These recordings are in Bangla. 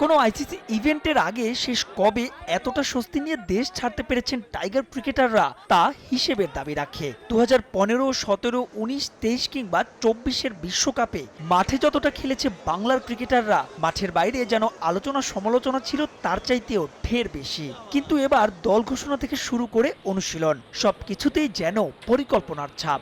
কোনো আইসিসি ইভেন্টের আগে শেষ কবে এতটা স্বস্তি নিয়ে দেশ ছাড়তে পেরেছেন টাইগার ক্রিকেটাররা তা হিসেবের দাবি রাখে। দু হাজার পনেরো, সতেরো, উনিশ, তেইশ কিংবা চব্বিশের বিশ্বকাপে মাঠে যতটা খেলেছে বাংলার ক্রিকেটাররা মাঠের বাইরে যেন আলোচনা সমালোচনা ছিল তার চাইতেও ঢের বেশি। কিন্তু এবার দল ঘোষণা থেকে শুরু করে অনুশীলন, সবকিছুতেই যেন পরিকল্পনার ছাপ।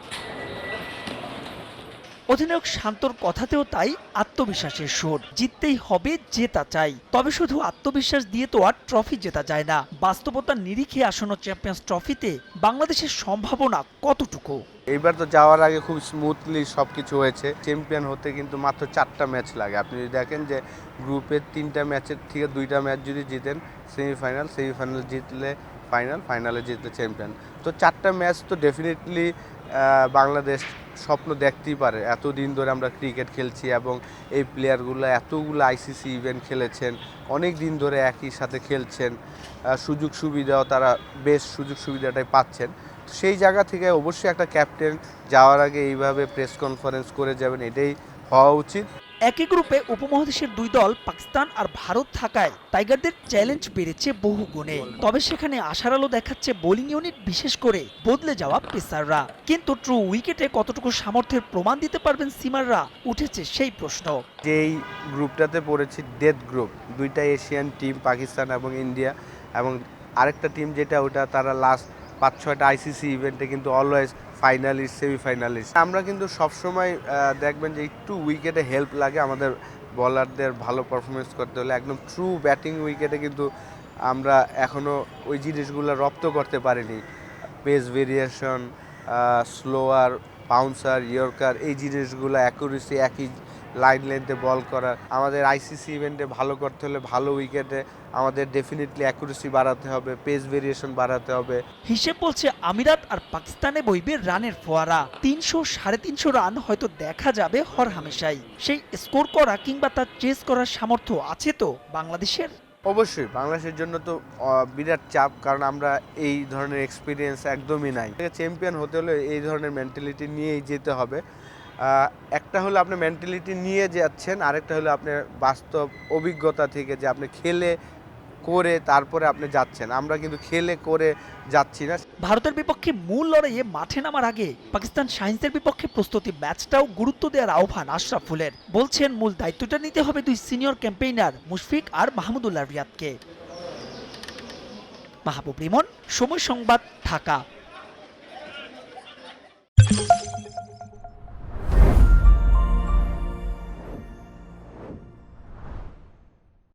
অধিনায়ক শান্তর কথাতেও তাই আত্মবিশ্বাসের সুর। জিততেই হবে জেতা চাই। তবে শুধু আত্মবিশ্বাস দিয়ে তো আর ট্রফি জেতা যায় না। বাস্তবতার নিরিখে আসন্ন চ্যাম্পিয়ন্স ট্রফিতে বাংলাদেশের সম্ভাবনা কতটুকু? এইবার তো যাওয়ার আগে খুব স্মুথলি সব কিছু হয়েছে। চ্যাম্পিয়ন হতে কিন্তু মাত্র চারটা ম্যাচ লাগে। আপনি যদি দেখেন যে গ্রুপের তিনটা ম্যাচের থেকে দুইটা ম্যাচ যদি জিতেন সেমিফাইনাল সেমিফাইনাল জিতলে ফাইনাল ফাইনালে জিতলে চ্যাম্পিয়ন তো চারটা ম্যাচ তো ডেফিনেটলি বাংলাদেশ স্বপ্ন দেখতেই পারে। এতদিন ধরে আমরা ক্রিকেট খেলছি এবং এই প্লেয়ারগুলো এতগুলো আইসিসি ইভেন্ট খেলেছেন অনেক দিন ধরে একই সাথে খেলছেন। সুযোগ সুবিধাও তারা, বেশ সুযোগ সুবিধাটাই পাচ্ছেন সেই জায়গা থেকে অবশ্যই একটা ক্যাপ্টেন যাওয়ার আগে এইভাবে প্রেস কনফারেন্স করে যাবেন, এটাই হওয়া উচিত। একই গ্রুপে উপমহাদেশের দুই দল, পাকিস্তান আর ভারত থাকায় টাইগারদের চ্যালেঞ্জ বেড়েছে বহু গুণে তবে সেখানে আশার আলো দেখাচ্ছে বোলিং ইউনিট, বিশেষ করে বদলে যাওয়া পেসাররা। কিন্তু ট্রু উইকেটে কতটুকু সামর্থ্যের প্রমাণ দিতে পারবেন সিমাররা, উঠেছে সেই প্রশ্ন। যেই গ্রুপটাতে পড়েছি, ডেথ গ্রুপ, দুইটা এশিয়ান টিম, পাকিস্তান এবং ইন্ডিয়া, এবং আরেকটা টিম যেটা, ওটা তারা লাস্ট পাঁচ ছয়টা আইসিসি ইভেন্টে কিন্তু অলওয়েজ ফাইনালিস্ট, সেমিফাইনালিস্ট। আমরা কিন্তু সবসময় দেখবেন যে একটু উইকেটে হেল্প লাগে আমাদের বলারদের ভালো পারফরমেন্স করতে হলে। একদম ট্রু ব্যাটিং উইকেটে কিন্তু আমরা এখনও ওই জিনিসগুলো রপ্ত করতে পারিনি। Pace variation slower bouncer yorker এই জিনিসগুলো অ্যাকুরেসি একই লাইন লেন্থে বল করা। আমাদের আইসিসি ইভেন্টে ভালো করতে হলে ভালো উইকেটে আমাদের ডেফিনেটলি অ্যাকুরেসি বাড়াতে হবে পেস ভেরিয়েশন বাড়াতে হবে। হিসেব বলছে আমিরাত আর পাকিস্তানে বইবে রানের ফোয়ারা। তিনশো সাড়ে তিনশো রান হয়তো দেখা যাবে হর হামেশাই সেই স্কোর করা কিংবা তার চেস করার সামর্থ্য আছে তো বাংলাদেশের? অবশ্যই বাংলাদেশের জন্য তো বিরাট চাপ কারণ আমরা এই ধরনের এক্সপিরিয়েন্স একদমই নাই। চ্যাম্পিয়ন হতে হলে এই ধরনের মেন্টালিটি নিয়েই যেতে হবে। একটা হলো আপনি মেন্টালিটি নিয়ে যাচ্ছেন, আরেকটা হলো আপনার বাস্তব অভিজ্ঞতা থেকে যে আপনি খেলে করে তারপরে আপনি যাচ্ছেন। আমরা কিন্তু খেলে করে যাচ্ছি না। ভারতের বিপক্ষে মূল লড়াইয়ে মাঠে নামার আগে পাকিস্তান সায়েন্সের বিপক্ষে প্রস্তুতি ম্যাচটাও গুরুত্ব দেওয়ার আহ্বান আশরাফুলের বলছেন, মূল দায়িত্বটা নিতে হবে দুই সিনিয়র ক্যাম্পেইনার মুশফিক আর মাহমুদুল্লাহ রিয়াদকে। মাহবুব রিমন, সময় সংবাদ, ঢাকা।